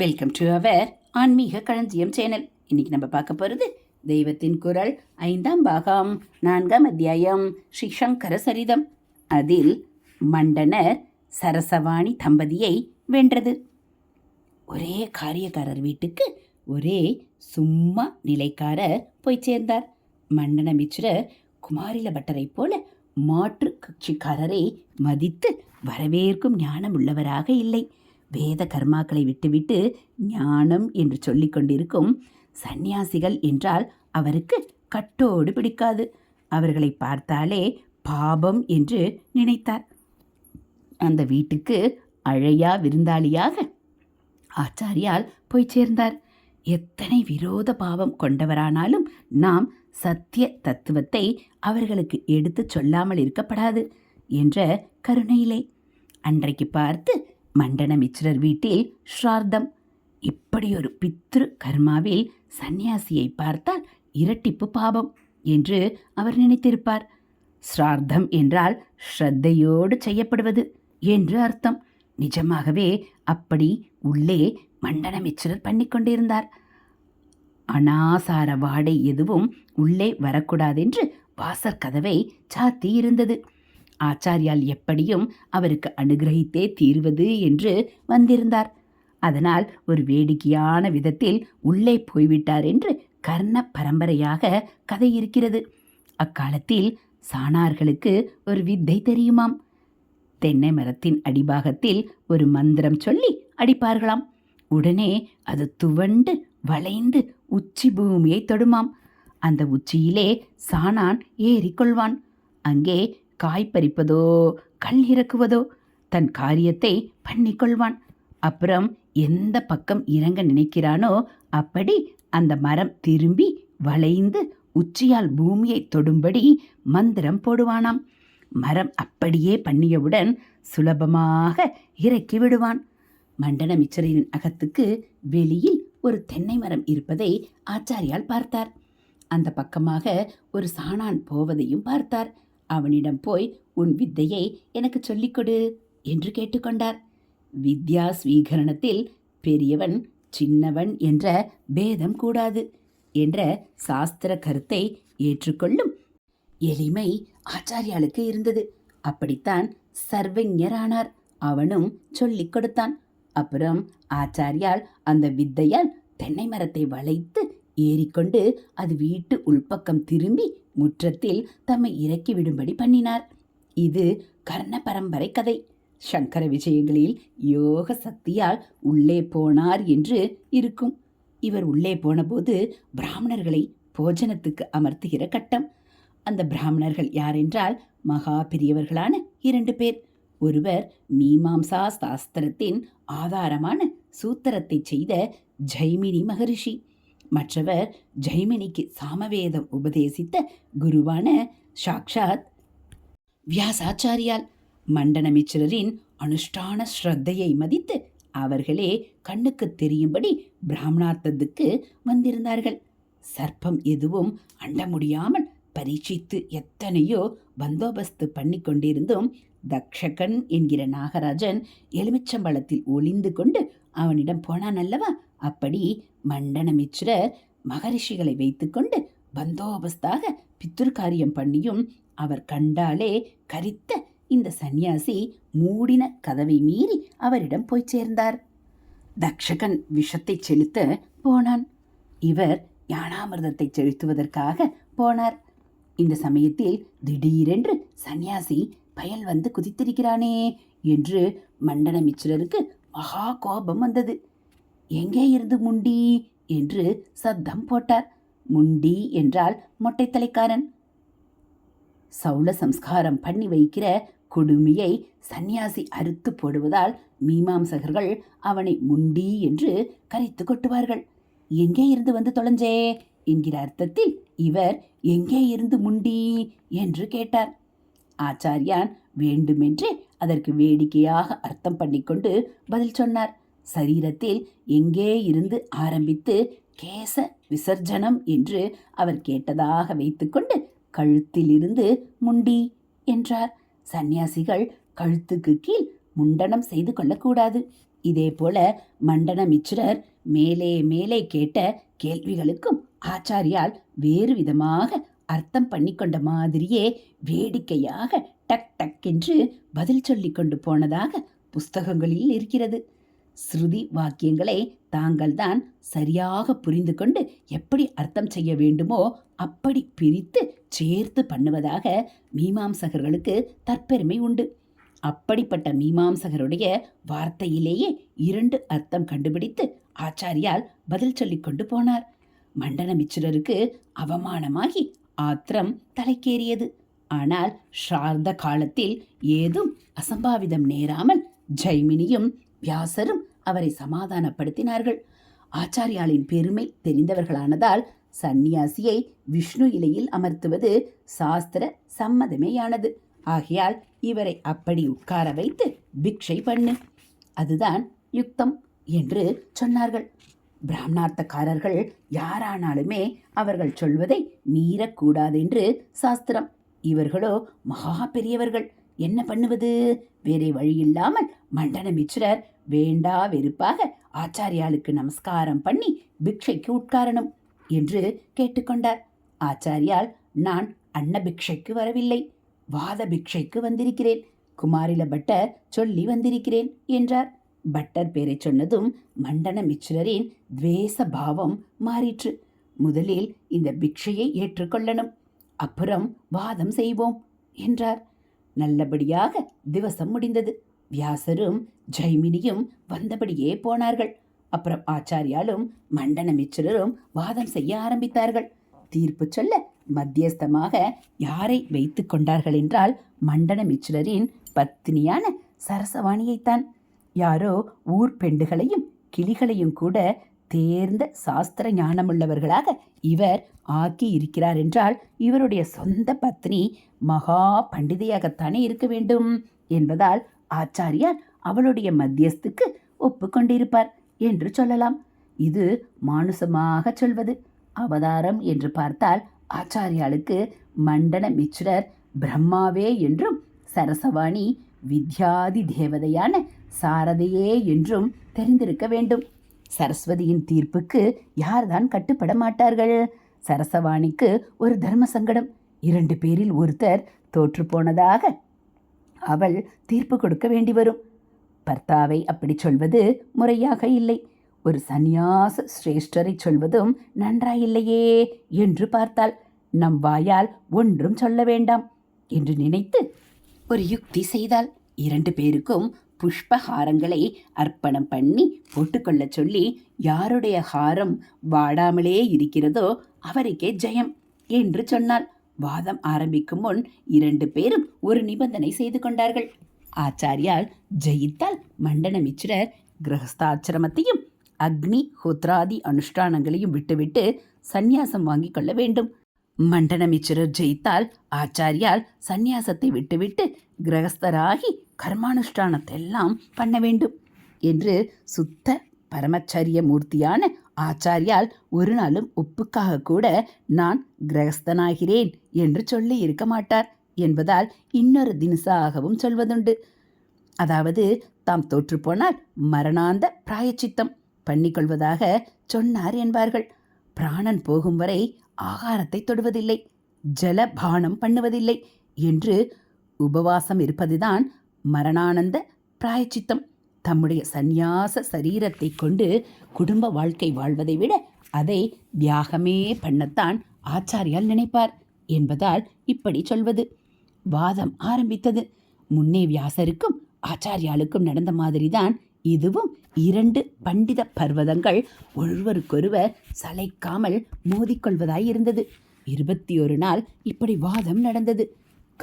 Welcome to our ஆன்மீக களஞ்சியம் channel. இன்னைக்கு நம்ம பார்க்க போகிறது தெய்வத்தின் குரல் ஐந்தாம் பாகம் நான்காம் அத்தியாயம் ஸ்ரீ சங்கர சரிதம். அதில் மண்டனர் சரசவாணி தம்பதியை வென்றது. ஒரே காரியக்காரர் வீட்டுக்கு ஒரே சும்மா நிலைக்காரர் போய் சேர்ந்தார். மண்டன மிச்சிரர் குமாரில பட்டரைப் போல மாற்று கட்சிக்காரரை மதித்து வரவேற்கும் ஞானம் உள்ளவராக இல்லை. வேத கர்மாக்களை விட்டுவிட்டு ஞானம் என்று சொல்லிக் கொண்டிருக்கும் சந்நியாசிகள் என்றால் அவருக்கு கட்டோடு பிடிக்காது. அவர்களை பார்த்தாலே பாபம் என்று நினைத்தார். அந்த வீட்டுக்கு அழையா விருந்தாளியாக ஆச்சாரியால் போய் சேர்ந்தார். எத்தனை விரோத பாவம் கொண்டவரானாலும் நாம் சத்திய தத்துவத்தை அவர்களுக்கு எடுத்துச் சொல்லாமல் இருக்கப்படாது என்ற கருணையிலே. அன்றைக்கு பார்த்து மண்டனமிச்சிரர் வீட்டில் ஸ்ரார்த்தம் இப்படியொரு பித்ரு கர்மாவில் சந்நியாசியை பார்த்தால் இரட்டிப்பு பாபம் என்று அவர் நினைத்திருப்பார். ஸ்ரார்த்தம் என்றால் ஸ்ரத்தையோடு செய்யப்படுவது என்று அர்த்தம். நிஜமாகவே அப்படி உள்ளே மண்டனமிச்சிரர் பண்ணிக்கொண்டிருந்தார் அனாசார வாடை எதுவும் உள்ளே வரக்கூடாதென்று வாசற் கதவை சாத்தி இருந்தது. ஆச்சாரியால் எப்படியும் அவருக்கு அனுகிரகித்தே தீர்வது என்று வந்திருந்தார். அதனால் ஒரு வேடிக்கையான விதத்தில் உள்ளே போய்விட்டார் என்று கர்ண பரம்பரையாக கதை இருக்கிறது அக்காலத்தில் சாணார்களுக்கு ஒரு வித்தை தெரியுமாம்? தென்னை மரத்தின் அடிபாகத்தில் ஒரு மந்திரம் சொல்லி அடிப்பார்களாம். உடனே அது துவண்டு வளைந்து உச்சி பூமியை தொடுமாம். அந்த உச்சியிலே சாணான் ஏறிக்கொள்வான். அங்கே காய் பறிப்பதோ கல் இறக்குவதோ தன் காரியத்தை பண்ணிக்கொள்வான். அப்புறம் எந்த பக்கம் இறங்க நினைக்கிறானோ அப்படி அந்த மரம் திரும்பி வளைந்து உச்சியால் பூமியை தொடும்படி மந்திரம் போடுவானாம். மரம் அப்படியே பண்ணியவுடன் சுலபமாக இறக்கி விடுவான். மண்டன மிச்சரின் அகத்துக்கு வெளியில் ஒரு தென்னை மரம் இருப்பதை ஆச்சாரியால் பார்த்தார். அந்த பக்கமாக ஒரு சாணான் போவதையும் பார்த்தார். அவனிடம் போய் உன் வித்தையை எனக்கு சொல்லிக் கொடு என்று கேட்டுக்கொண்டார். வித்யா ஸ்வீகரணத்தில் பெரியவன் சின்னவன் என்ற பேதம் கூடாது என்ற சாஸ்திர கருத்தை ஏற்றுக்கொள்ளும் எளிமை ஆச்சாரியாளுக்கு இருந்தது. அப்படித்தான் சர்வஞரானார் அவனும் சொல்லிக் கொடுத்தான். அப்புறம் ஆச்சாரியால் அந்த வித்தையால் தென்னை மரத்தை வளைத்து ஏறிக்கொண்டு அது வீட்டு உள்பக்கம் திரும்பி முற்றத்தில் தம்மை இறக்கி விடும்படி பண்ணினார். இது கர்ண பரம்பரை கதை. சங்கர விஜயங்களில் யோக சக்தியால் உள்ளே போனார் என்று இருக்கும். இவர் உள்ளே போனபோது பிராமணர்களை போஜனத்துக்கு அமர்த்துகிற கட்டம். அந்த பிராமணர்கள் யாரென்றால் மகா பெரியவர்களான இரண்டு பேர். ஒருவர் மீமாம்சா சாஸ்திரத்தின் ஆதாரமான சூத்திரத்தை செய்த ஜெய்மினி மகரிஷி. மற்றவர் ஜெய்மினிக்கு சாமவேதம் உபதேசித்த குருவான சாக்ஷாத். வியாசாச்சாரியால் மண்டனமிச்சரின் அனுஷ்டான ஸ்ரத்தையை மதித்து அவர்களே கண்ணுக்கு தெரியும்படி பிராமணார்த்தத்துக்கு வந்திருந்தார்கள். சர்ப்பம் எதுவும் அண்ட முடியாமல் பரீட்சித்து எத்தனையோ பந்தோபஸ்து பண்ணி கொண்டிருந்தும் தக்ஷகன் என்கிற நாகராஜன் எலுமிச்சம்பழத்தில் ஒளிந்து கொண்டு அவனிடம் போனான் அல்லவா? அப்படி மண்டனமிச்சிரர் மகரிஷிகளை வைத்துக்கொண்டு பந்தோபஸ்தாக பித்துர் காரியம் பண்ணியும் அவர் கண்டாலே கரித்த இந்த சந்நியாசி மூடின கதவை மீறி அவரிடம் போய் சேர்ந்தார். தக்ஷகன் விஷத்தை செலுத்த போனான். இவர் ஞானாமிர்தத்தை செலுத்துவதற்காக போனார். இந்த சமயத்தில் திடீரென்று சந்நியாசி பயல் வந்து குதித்திருக்கிறானே என்று மண்டனமிச்சிரருக்கு மகா கோபம் வந்தது. எங்கே இருந்து முண்டி? என்று சத்தம் போட்டார். முண்டி என்றால் மொட்டைத்தலைக்காரன். சௌல சம்ஸ்காரம் பண்ணி வைக்கிற கொடுமையை சந்நியாசி அறுத்து போடுவதால் மீமாம்சகர்கள் அவனை முண்டி என்று கரைத்து கொட்டுவார்கள். எங்கே இருந்து வந்து தொலைஞ்சே? என்கிற அர்த்தத்தில் இவர் எங்கே இருந்து முண்டி? என்று கேட்டார். ஆச்சாரியான் வேண்டுமென்றே அதற்கு வேடிக்கையாக அர்த்தம் பண்ணிக்கொண்டு பதில் சொன்னார். சரீரத்தில் எங்கே இருந்து ஆரம்பித்து கேச விசர்ஜனம் என்று அவர் கேட்டதாக வைத்துக்கொண்டு கழுத்திலிருந்து முண்டி என்றார். சந்நியாசிகள் கழுத்துக்கு கீழ் முண்டனம் செய்து கொள்ளக்கூடாது. இதேபோல மண்டனமிச்சிரர் மேலே மேலே கேட்ட கேள்விகளுக்கும் ஆச்சாரியால் வேறு விதமாக அர்த்தம் பண்ணிக்கொண்ட மாதிரியே வேடிக்கையாக டக் டக் என்று பதில் சொல்லி கொண்டு போனதாக புஸ்தகங்களில் இருக்கிறது. ஸ்ருதி வாக்கியங்களை தாங்கள்தான் சரியாக புரிந்து கொண்டு எப்படி அர்த்தம் செய்ய வேண்டுமோ அப்படி பிரித்து சேர்த்து பண்ணுவதாக மீமாம்சகர்களுக்கு தற்பெருமை உண்டு. அப்படிப்பட்ட மீமாம்சகருடைய வார்த்தையிலேயே இரண்டு அர்த்தம் கண்டுபிடித்து ஆச்சாரியால் பதில் சொல்லிக் கொண்டு போனார். மண்டன மிச்சிரருக்கு அவமானமாகி ஆத்திரம் தலைக்கேறியது. ஆனால் ஷார்த காலத்தில் ஏதும் அசம்பாவிதம் நேராமல் ஜைமினியும் வியாசரும் அவரை சமாதானப்படுத்தினார்கள். ஆச்சாரியாளின் பெருமை தெரிந்தவர்களானதால் சந்நியாசியை விஷ்ணு இலையில் அமர்த்துவது சாஸ்திர சம்மதமேயானது. ஆகையால் இவரை அப்படி உட்கார வைத்து பிக்ஷை பண்ணு. அதுதான் யுக்தம் என்று சொன்னார்கள். பிராமணார்த்தக்காரர்கள் யாரானாலுமே அவர்கள் சொல்வதை மீறக்கூடாதென்று சாஸ்திரம். இவர்களோ மகா பெரியவர்கள். என்ன பண்ணுவது? வேறே வழியில்லாமல் மண்டன மிச்சிரர் வேண்டா வெறுப்பாக ஆச்சாரியாளுக்கு நமஸ்காரம் பண்ணி பிக்ஷைக்கு உட்காரணும் என்று கேட்டுக்கொண்டார். ஆச்சாரியால் நான் அன்ன பிக்ஷைக்கு வரவில்லை. வாத பிக்ஷைக்கு வந்திருக்கிறேன். குமாரில பட்டர் சொல்லி வந்திருக்கிறேன் என்றார். பட்டர் பேரை சொன்னதும் மண்டன மிச்சிரரின் துவேச பாவம் மாறிற்று. முதலில் இந்த பிக்ஷையை ஏற்றுக்கொள்ளணும். அப்புறம் வாதம் செய்வோம் என்றார். நல்லபடியாக திவசம் முடிந்தது. வியாசரும் ஜெய்மினியும் வந்தபடியே போனார்கள். அப்புறம் ஆச்சாரியாலும் மண்டன மிச்சிரரும் வாதம் செய்ய ஆரம்பித்தார்கள். தீர்ப்பு சொல்ல மத்தியஸ்தமாக யாரை வைத்து கொண்டார்கள் என்றால் மண்டன மிச்சிரரின் பத்தினியான சரசவாணியைத்தான். யாரோ ஊர் பெண்டுகளையும் கிளிகளையும் கூட தேர்ந்த சாஸ்திர ஞானமுள்ளவர்களாக இவர் ஆக்கி இருக்கிறார் என்றால் இவருடைய சொந்த பத்னி மகா பண்டிதையாகத்தானே இருக்க வேண்டும் என்பதால் ஆச்சாரியார் அவளுடைய மத்தியஸ்துக்கு ஒப்புக்கொண்டிருப்பார் என்று சொல்லலாம். இது மானுசமாக சொல்வது. அவதாரம் என்று பார்த்தால் ஆச்சாரியாளுக்கு மண்டன மிச்சுரர் பிரம்மாவே என்றும் சரசவாணி வித்யாதி தேவதையான சாரதையே என்றும் தெரிந்திருக்க வேண்டும். சரஸ்வதியின் தீர்ப்புக்கு யார்தான் கட்டுப்பட மாட்டார்கள்? சரசவாணிக்கு ஒரு தர்ம சங்கடம். இரண்டு பேரில் ஒருத்தர் தோற்றுப்போனதாக அவள் தீர்ப்பு கொடுக்க வேண்டி வரும். பர்த்தாவை அப்படி சொல்வது முறையாக இல்லை. ஒரு சந்நியாச சிரேஷ்டரை சொல்வதும் நன்றாயில்லையே என்று பார்த்தாள். நம் வாயால் ஒன்றும் சொல்ல வேண்டாம் என்று நினைத்து ஒரு யுக்தி செய்தாள். இரண்டு பேருக்கும் புஷ்பஹாரங்களை அர்ப்பணம் பண்ணி போட்டுக்கொள்ளச் சொல்லி யாருடைய ஹாரம் வாடாமலே இருக்கிறதோ அவருக்கே ஜெயம் என்று சொன்னாள். வாதம் ஆரம்பிக்கும் முன் இரண்டு பேரும் ஒரு நிபந்தனை செய்து கொண்டார்கள். ஆச்சாரியால் ஜெயித்தால் மண்டன மிச்சிரர் கிரகஸ்தாச்சிரமத்தையும் அக்னி ஹோத்ராதி அனுஷ்டானங்களையும் விட்டுவிட்டு சந்நியாசம் வாங்கிக் கொள்ள வேண்டும். மண்டனமிச்சிரர் ஜெயித்தால் ஆச்சாரியால் சந்நியாசத்தை விட்டுவிட்டு கிரகஸ்தராகி கர்மானுஷ்டானத்தை எல்லாம் பண்ண வேண்டும் என்று சுத்த பரமச்சரிய மூர்த்தியான ஆச்சாரியால் ஒரு நாளும் உப்புக்காக கூட நான் கிரகஸ்தனாகிறேன் என்று சொல்லி இருக்க மாட்டார் என்பதால் இன்னொரு தினசாகவும் சொல்வதுண்டு. அதாவது தாம் தோற்றுப்போனால் மரணாந்த பிராயச்சித்தம் பண்ணிக்கொள்வதாக சொன்னார் என்பார்கள். பிராணன் போகும் வரை ஆகாரத்தை தொடுவதில்லை ஜலபானம் பண்ணுவதில்லை என்று உபவாசம் இருப்பதுதான் மரணானந்த பிராயச்சித்தம். தம்முடைய சந்நியாச சரீரத்தை கொண்டு குடும்ப வாழ்க்கை வாழ்வதை விட அதை தியாகமே பண்ணத்தான் ஆச்சாரியால் நினைப்பார் என்பதால் இப்படி சொல்வது. வாதம் ஆரம்பித்தது. முன்னே வியாசருக்கும் ஆச்சாரியாளுக்கும் நடந்த மாதிரிதான் இதுவும் இரண்டு பண்டித பர்வதங்கள் ஒருவருக்கொருவர் சளைக்காமல் மோதிக்கொள்வதாயிருந்தது. இருபத்தி ஒரு நாள் இப்படி வாதம் நடந்தது.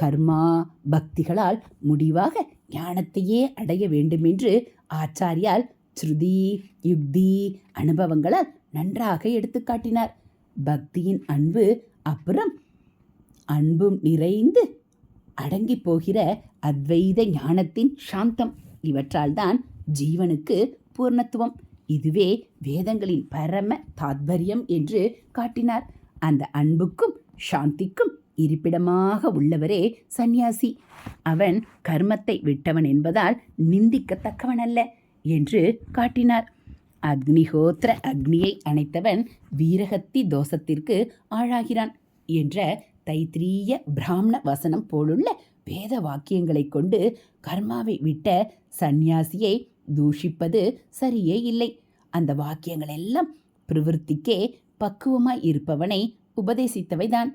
கர்மா பக்திகளால் முடிவாக ஞானத்தையே அடைய வேண்டுமென்று ஆச்சாரியால் ஸ்ருதி யுக்தி அனுபவங்களால் நன்றாக எடுத்துக்காட்டினார் பக்தியின் அன்பு அப்புறம் அன்பும் நிறைந்து அடங்கி போகிற அத்வைத ஞானத்தின் சாந்தம். இவற்றால்தான் ஜீவனுக்கு பூர்ணத்துவம். இதுவே வேதங்களின் பரம தாத்பரியம் என்று காட்டினார். அந்த அன்புக்கும் சாந்திக்கும் இருப்பிடமாக உள்ளவரே சந்நியாசி. அவன் கர்மத்தை விட்டவன் என்பதால் நிந்திக்கத்தக்கவன் அல்ல என்று காட்டினார். அக்னிஹோத்திர அக்னியை அணைத்தவன் வீரகத்தி தோஷத்திற்கு ஆளாகிறான் என்ற தைத்திரிய பிராமண வசனம் போலுள்ள வேத வாக்கியங்களைக் கொண்டு கர்மாவை விட்ட சந்நியாசியை தூஷிப்பது சரியே இல்லை. அந்த வாக்கியங்கள் எல்லாம் பக்குவமாய் இருப்பவனை உபதேசித்தவைதான்.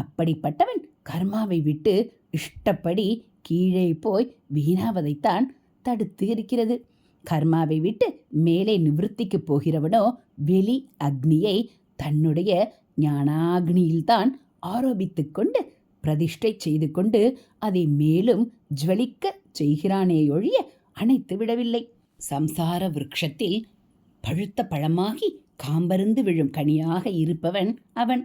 அப்படிப்பட்டவன் கர்மாவை விட்டு இஷ்டப்படி கீழே போய் வீணாவதைத்தான் தடுத்து இருக்கிறது. கர்மாவை விட்டு மேலே நிவிருத்திக்கு போகிறவனோ வெளி அக்னியை தன்னுடைய ஞானாக்னியில்தான் ஆரோபித்து கொண்டு பிரதிஷ்டை செய்து கொண்டு அதை மேலும் ஜுவலிக்க செய்கிறானேயொழிய அணைத்து விடவில்லை. சம்சார விருட்சத்தில் பழுத்த பழமாகி காம்பருந்து விழும் கனியாக இருப்பவன் அவன்.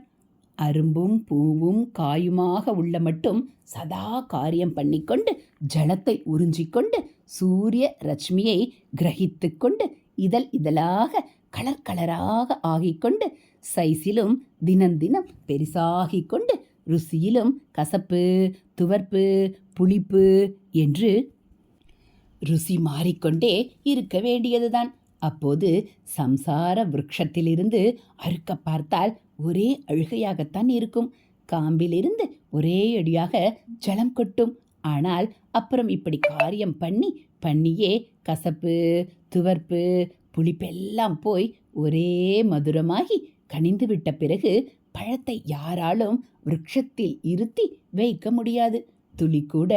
அரும்பும் பூவும் காயுமாக உள்ள மட்டும் சதா காரியம் பண்ணிக்கொண்டு ஜலத்தை உறிஞ்சிக்கொண்டு சூரிய ரஷ்மியை கிரகித்து கொண்டு இதழ் இதழாக கலர் கலராக ஆகிக்கொண்டு சைஸிலும் தினம் தினம் பெரிசாகிக் கொண்டு ருசியிலும் கசப்பு துவர்ப்பு புளிப்பு என்று ருசி மாறிக்கொண்டே இருக்க வேண்டியதுதான். அப்போது சம்சார விருட்சத்திலிருந்து அறுக்க பார்த்தால் ஒரே அழுகையாகத்தான் இருக்கும். காம்பிலிருந்து ஒரே அடியாக ஜலம் கொட்டும். ஆனால் அப்புறம் இப்படி காரியம் பண்ணி பண்ணியே கசப்பு துவர்ப்பு புளிப்பெல்லாம் போய் ஒரே மதுரமாகி கனிந்து விட்ட பிறகு பழத்தை யாராலும் விரக்ஷத்தில் இருத்தி வைக்க முடியாது. துளி கூட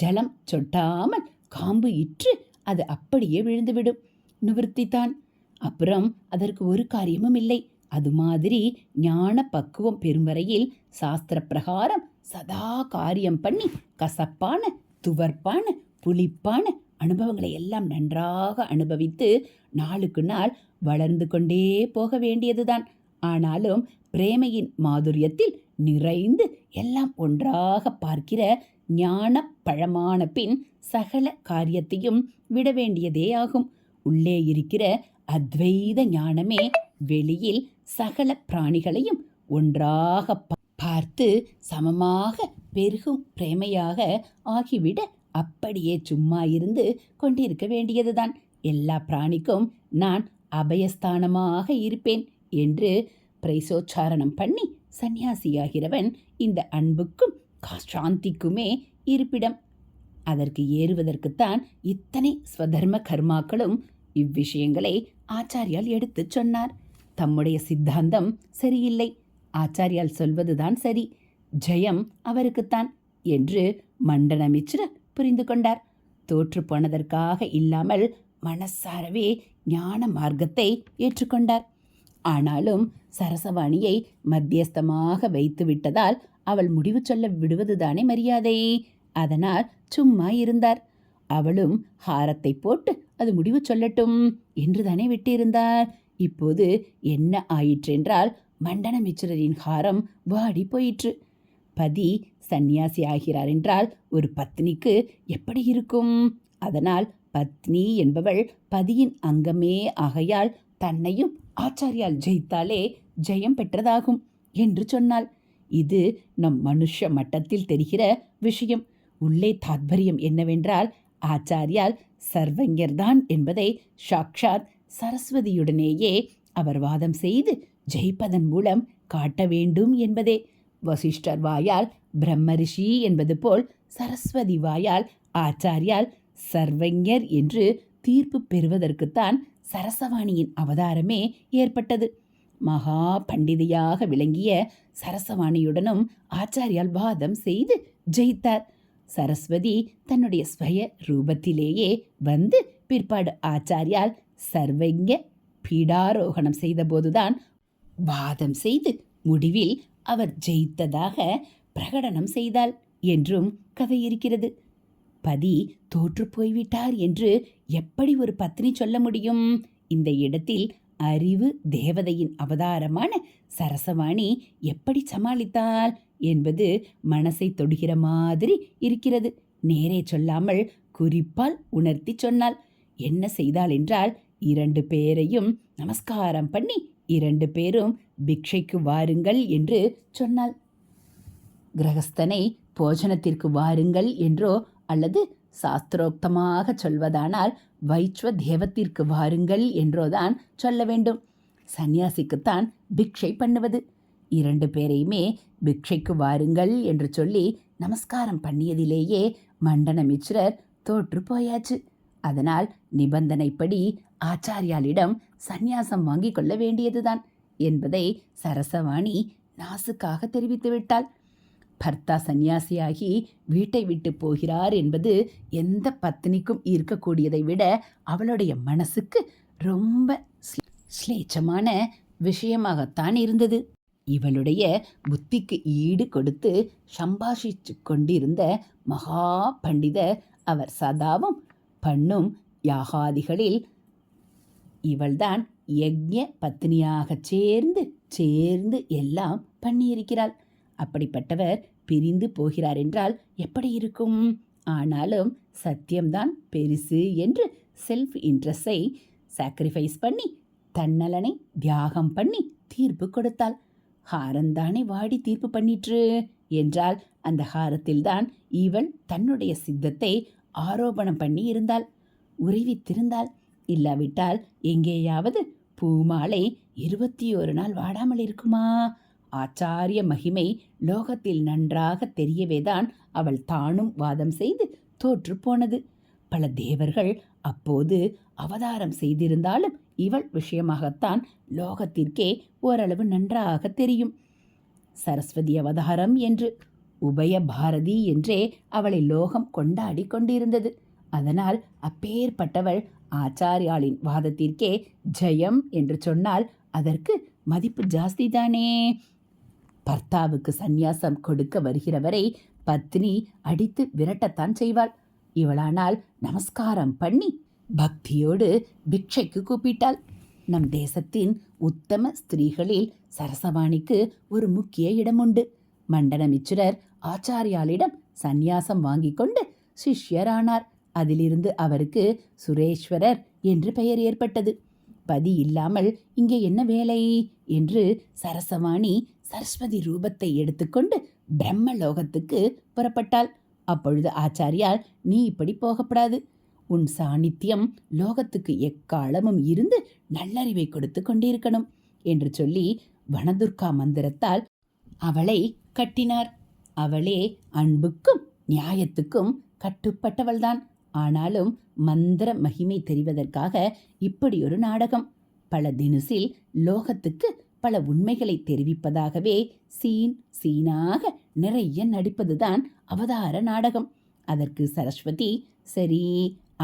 ஜலம் சொட்டாமல் காம்பு இற்று அது அப்படியே விழுந்துவிடும். நிவர்த்தித்தான் அப்புறம் அதற்கு ஒரு காரியமும் இல்லை. அது மாதிரி ஞான பக்குவம் பெறும் வரையில் சாஸ்திர பிரகாரம் சதா காரியம் பண்ணி கசப்பான துவர்ப்பான புளிப்பான அனுபவங்களை எல்லாம் நன்றாக அனுபவித்து நாளுக்கு நாள் வளர்ந்து கொண்டே போக வேண்டியதுதான். ஆனாலும் பிரேமையின் மாதுரியத்தில் நிறைந்து எல்லாம் ஒன்றாக பார்க்கிற ஞான பழமான பின் சகல காரியத்தையும் விட வேண்டியதே ஆகும். உள்ளே இருக்கிற அத்வைத ஞானமே வெளியில் சகல பிராணிகளையும் ஒன்றாக பார்த்து சமமாக பெருகும் பிரேமையாக ஆகிவிட அப்படியே சும்மா இருந்து கொண்டிருக்க வேண்டியதுதான். எல்லா பிராணிக்கும் நான் அபயஸ்தானமாக இருப்பேன் என்று பிரைசோச்சாரணம் பண்ணி சந்நியாசியாகிறவன் இந்த அன்புக்கும் சாந்திக்குமே இருப்பிடம். அதற்கு ஏறுவதற்குத்தான் இத்தனை ஸ்வதர்ம கர்மாக்களும் இவ்விஷயங்களை ஆச்சாரியால் எடுத்துச் சொன்னார். தம்முடைய சித்தாந்தம் சரியில்லை. ஆச்சாரியால் சொல்வதுதான் சரி. ஜெயம் அவருக்குத்தான் என்று மண்டனமிச்சிர புரிந்து கொண்டார். தோற்று போனதற்காக இல்லாமல் மனசாரவே ஞான மார்க்கத்தை ஏற்றுக்கொண்டார். ஆனாலும் சரசவாணியை மத்தியஸ்தமாக வைத்து விட்டதால் அவள் முடிவு சொல்ல விடுவதுதானே மரியாதை. அதனால் சும்மா இருந்தார். அவளும் ஹாரத்தை போட்டு அது முடிவு சொல்லட்டும் என்றுதானே விட்டிருந்தார். இப்போது என்ன ஆயிற்றென்றால் மண்டன மிச்சிரரின் ஹாரம் வாடி போயிற்று. பதி சந்நியாசி ஆகிறார் என்றால் ஒரு பத்னிக்கு எப்படி இருக்கும்? அதனால் பத்னி என்பவள் பதியின் அங்கமே ஆகையால் தன்னையும் ஆச்சாரியால் ஜெயித்தாலே ஜெயம் பெற்றதாகும் என்று சொன்னாள். இது நம் மனுஷ மட்டத்தில் தெரிகிற விஷயம். உள்ளே தாத்பரியம் என்னவென்றால் ஆச்சாரியால் சர்வஞர்தான் என்பதை சாக்ஷாத் சரஸ்வதியுடனேயே அவர் வாதம் செய்து ஜெயிப்பதன் மூலம் காட்ட வேண்டும் என்பதே. வசிஷ்டர் வாயால் பிரம்மரிஷி என்பது போல் சரஸ்வதி வாயால் ஆச்சாரியால் சர்வஞர் என்று தீர்ப்பு பெறுவதற்குத்தான் சரசவாணியின் அவதாரமே ஏற்பட்டது. மகா பண்டிதையாக விளங்கிய சரசவாணியுடனும் ஆச்சாரியால் வாதம் செய்து ஜெயித்தார். சரஸ்வதி தன்னுடைய ஸ்வய ரூபத்திலேயே வந்து பிற்பாடு ஆச்சாரியால் சர்வங்க பீடாரோகணம் செய்தபோதுதான் வாதம் செய்து முடிவில் அவர் ஜெயித்ததாக பிரகடனம் செய்தாள் என்றும் கதை இருக்கிறது. பதி தோற்று போய்விட்டார் என்று எப்படி ஒரு பத்னி சொல்ல முடியும்? இந்த இடத்தில் அறிவு தேவதையின் அவதாரமான சரசவாணி எப்படி சமாளித்தாள் என்பது மனசை தொடுகிற மாதிரி இருக்கிறது. நேரே சொல்லாமல் குறிப்பால் உணர்த்தி சொன்னாள். என்ன செய்தாள் என்றால் இரண்டு பேரையும் நமஸ்காரம் பண்ணி இரண்டு பேரும் பிக்ஷைக்கு வாருங்கள் என்று சொன்னாள். கிரகஸ்தனை போஜனத்திற்கு வாருங்கள் என்றோ அல்லது சாஸ்திரோக்தமாக சொல்வதானால் வைச்வ தேவத்திற்கு வாருங்கள் என்றோதான் சொல்ல வேண்டும். சந்நியாசிக்குத்தான் பிக்ஷை பண்ணுவது. இரண்டு பேரையுமே பிக்ஷைக்கு வாருங்கள் என்று சொல்லி நமஸ்காரம் பண்ணியதிலேயே மண்டன மிஸ்ரர் தோற்று போயாச்சு. அதனால் நிபந்தனைப்படி ஆச்சாரியாளிடம் சந்நியாசம் வாங்கிக் கொள்ள வேண்டியதுதான் என்பதை சரசவாணி நாசுக்காக தெரிவித்து விட்டாள். பர்த்தா சந்நியாசியாகி வீட்டை விட்டு போகிறார் என்பது எந்த பத்தினிக்கும் இருக்கக்கூடியதை விட அவளுடைய மனசுக்கு ரொம்ப ஸ்லேச்சமான விஷயமாகத்தான் இருந்தது. இவளுடைய புத்திக்கு ஈடு கொடுத்து சம்பாஷிச்சு கொண்டிருந்த மகா பண்டிதர் அவர் சதாவும் பண்ணும் யாகாதிகளில் இவள்தான் யக்ஞ பத்தினியாகச் சேர்ந்து சேர்ந்து எல்லாம் பண்ணியிருக்கிறாள். அப்படிப்பட்டவர் பிரிந்து போகிறார் என்றால் எப்படி இருக்கும்? ஆனாலும் சத்தியம்தான் பெருசு என்று செல்ஃப் இன்ட்ரெஸ்டை சாக்ரிஃபைஸ் பண்ணி தன்னலனை தியாகம் பண்ணி தீர்ப்பு கொடுத்தாள். ஹாரந்தானே வாடி தீர்ப்பு பண்ணிற்று என்றால் அந்த ஹாரத்தில்தான் இவள் தன்னுடைய சித்தத்தை ஆரோபணம் பண்ணி இருந்தாள் உறைவித்திருந்தாள் இல்லாவிட்டால் எங்கேயாவது பூமாலை இருபத்தி ஒரு நாள் வாடாமல் இருக்குமா? ஆச்சாரிய மகிமை லோகத்தில் நன்றாக தெரியவேதான் அவள் தானும் வாதம் செய்து தோற்று போனது. பல தேவர்கள் அப்போது அவதாரம் செய்திருந்தாலும் இவள் விஷயமாகத்தான் லோகத்திற்கே ஓரளவு நன்றாக தெரியும். சரஸ்வதி அவதாரம் என்று உபய பாரதி என்றே அவளை லோகம் கொண்டாடி கொண்டிருந்தது. அதனால் அப்பேற்பட்டவள் ஆச்சாரியாளின் வாதத்திற்கே ஜெயம் என்று சொன்னால் அதற்கு மதிப்பு ஜாஸ்தி தானே பர்த்தாவுக்கு சந்நியாசம் கொடுக்க வருகிறவரை பத்னி அடித்து விரட்டத்தான் செய்வாள். இவளானால் நமஸ்காரம் பண்ணி பக்தியோடு பிக்ஷைக்கு கூப்பிட்டாள். நம் தேசத்தின் உத்தம ஸ்திரீகளில் சரசவாணிக்கு ஒரு முக்கிய இடம் உண்டு மண்டனமிச்சுரர் ஆச்சாரியாளிடம் சந்நியாசம் வாங்கிக் கொண்டு சிஷ்யரானார். அதிலிருந்து அவருக்கு சுரேஸ்வரர் என்று பெயர் ஏற்பட்டது. பதி இல்லாமல் இங்கே என்ன வேலை? என்று சரசவாணி சரஸ்வதி ரூபத்தை எடுத்துக்கொண்டு பிரம்மலோகத்துக்கு புறப்பட்டாள். அப்பொழுது ஆச்சாரியால் நீ இப்படி போகப்படாது. உன் சாநித்தியம் லோகத்துக்கு எக்காலமும் இருந்து நல்லறிவை கொடுத்து கொண்டிருக்கணும் என்று சொல்லி வனதுர்கா மந்திரத்தால் அவளை கட்டினார். அவளே அன்புக்கும் நியாயத்துக்கும் கட்டுப்பட்டவள்தான். ஆனாலும் மந்திர மகிமை தெரிவதற்காக இப்படி ஒரு நாடகம். பல தினுசில் லோகத்துக்கு பல உண்மைகளை தெரிவிப்பதாகவே சீன் சீனாக நிறைய நடிப்பதுதான் அவதார நாடகம். அதற்கு சரஸ்வதி சரி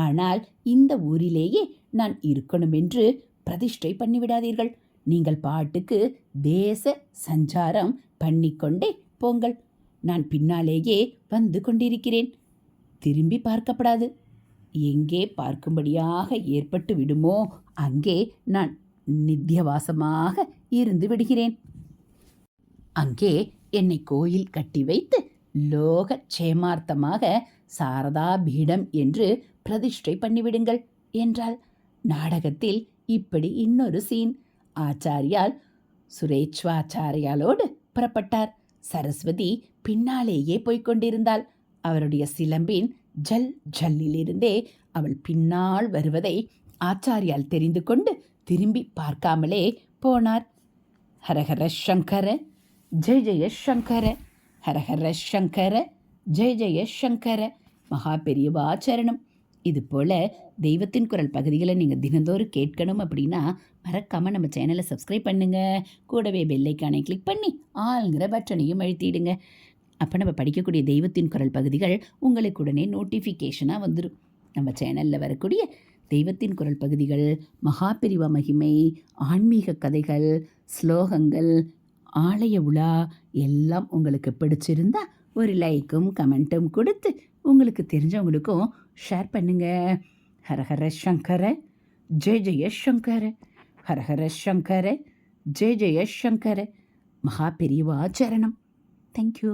ஆனால் இந்த ஊரிலேயே நான் இருக்கணும் என்று பிரதிஷ்டை பண்ணிவிடாதீர்கள். நீங்கள் பாட்டுக்கு தேச சஞ்சாரம் பண்ணிக்கொண்டே போங்கள். நான் பின்னாலேயே வந்து கொண்டிருக்கிறேன். திரும்பி பார்க்கப்படாது. எங்கே பார்க்கும்படியாக ஏற்பட்டு விடுமோ அங்கே நான் நித்தியவாசமாக இருந்து விடுகிறேன். அங்கே என்னை கோயில் கட்டி வைத்து லோக க்ஷேமார்த்தமாக சாரதா பீடம் என்று பிரதிஷ்டை பண்ணிவிடுங்கள் என்றாள். நாடகத்தில் இப்படி இன்னொரு சீன். ஆச்சாரியால் சுரேச்வாச்சாரியாலோடு புறப்பட்டார். சரஸ்வதி பின்னாலேயே போய்க் கொண்டிருந்தாள். அவருடைய சிலம்பின் ஜல் ஜல்லிலிருந்தே அவள் பின்னால் வருவதை ஆச்சாரியால் தெரிந்து கொண்டு திரும்பி பார்க்காமலே போனார். ஹரஹர சங்கர ஜெய ஜெய சங்கர ஹரஹர சங்கர ஜெய ஜெய சங்கர மகா பெரியவாச்சரணம் இது போல் தெய்வத்தின் குரல் பகுதிகளை நீங்கள் தினந்தோறும் கேட்கணும் அப்படின்னா மறக்காமல் நம்ம சேனலை சப்ஸ்கிரைப் பண்ணுங்கள் கூடவே பெல்லைக்கானை கிளிக் பண்ணி ஆளுங்கிற பட்டனையும் அழுத்திடுங்க. அப்போ நம்ம படிக்கக்கூடிய தெய்வத்தின் குரல் பகுதிகள் உங்களுக்கு உடனே நோட்டிஃபிகேஷனாக வந்துடும் நம்ம சேனலில் வரக்கூடிய தெய்வத்தின் குரல் பகுதிகள் மகாபிரிவ மகிமை ஆன்மீக கதைகள் ஸ்லோகங்கள் ஆலய உலா எல்லாம் உங்களுக்கு பிடிச்சிருந்தா ஒரு லைக்கும் கமெண்ட்டும் கொடுத்து உங்களுக்கு தெரிஞ்சவங்களுக்கும் ஷேர் பண்ணுங்க. ஹரஹர சங்கர ஜெய ஜெய சங்கர ஹரஹர சங்கர ஜெய ஜெய சங்கர. மகா பெரியவா சரணம். தேங்க்யூ